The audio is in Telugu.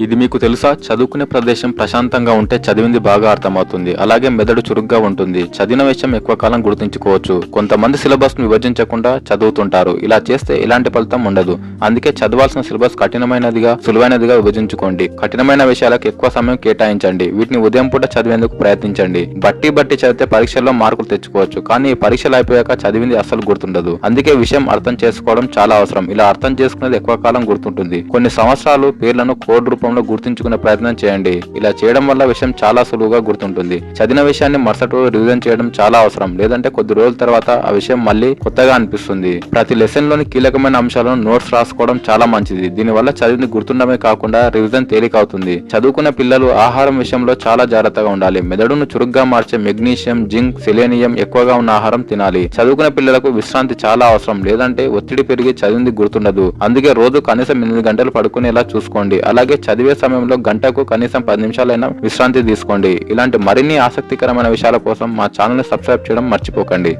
ఇది మీకు తెలుసా? చదువుకునే ప్రదేశం ప్రశాంతంగా ఉంటే చదివింది బాగా అర్థమవుతుంది. అలాగే మెదడు చురుగ్గా ఉంటుంది. చదివిన విషయం ఎక్కువ కాలం గుర్తుంచుకోవచ్చు. కొంతమంది సిలబస్ను విభజించకుండా చదువుతుంటారు. ఇలా చేస్తే ఎలాంటి ఫలితం ఉండదు. అందుకే చదవాల్సిన సిలబస్ కఠినమైనదిగా సులువైనదిగా విభజించుకోండి. కఠినమైన విషయాలకు ఎక్కువ సమయం కేటాయించండి. వీటిని ఉదయం పూట చదివేందుకు ప్రయత్నించండి. బట్టి బట్టి చదివితే పరీక్షల్లో మార్కులు తెచ్చుకోవచ్చు. కానీ ఈ పరీక్షలు అయిపోయాక చదివింది అస్సలు గుర్తుండదు. అందుకే విషయం అర్థం చేసుకోవడం చాలా అవసరం. ఇలా అర్థం చేసుకునేది ఎక్కువ కాలం గుర్తుంటుంది. కొన్ని సంవత్సరాలు పేర్లను కోడ్ రూపం రూపంలో గుర్తుంచుకునే ప్రయత్నం చేయండి. ఇలా చేయడం వల్ల విషయం చాలా సులువుగా గుర్తుంటుంది. చదివిన విషయాన్ని మరుసటి రోజు రివిజన్ చేయడం చాలా అవసరం. లేదంటే కొద్ది రోజుల తర్వాత ఆ విషయం మళ్ళీ కొత్తగా అనిపిస్తుంది. ప్రతి లెసన్లోని కీలకమైన అంశాలను నోట్స్ రాసుకోవడం చాలా మంచిది. దీనివల్ల చదివిని గుర్తుండమే కాకుండా రివిజన్ తేలిక అవుతుంది చదువుకున్న పిల్లలు ఆహారం విషయంలో చాలా జాగ్రత్తగా ఉండాలి. మెదడును చురుగ్గా మార్చే మెగ్నీషియం జింక్ సెలేనియం ఎక్కువగా ఉన్న ఆహారం తినాలి. చదువుకున్న పిల్లలకు విశ్రాంతి చాలా అవసరం. లేదంటే ఒత్తిడి పెరిగి చదివింది గుర్తుండదు. అందుకే రోజు కనీసం ఎనిమిది గంటలు పడుకునేలా చూసుకోండి. అలాగే చదివే సమయంలో గంటకు కనీసం పది నిమిషాలైనా విశ్రాంతి తీసుకోండి. ఇలాంటి మరిన్ని ఆసక్తికరమైన విషయాల కోసం మా ఛానల్ని సబ్స్క్రైబ్ చేయడం మర్చిపోకండి.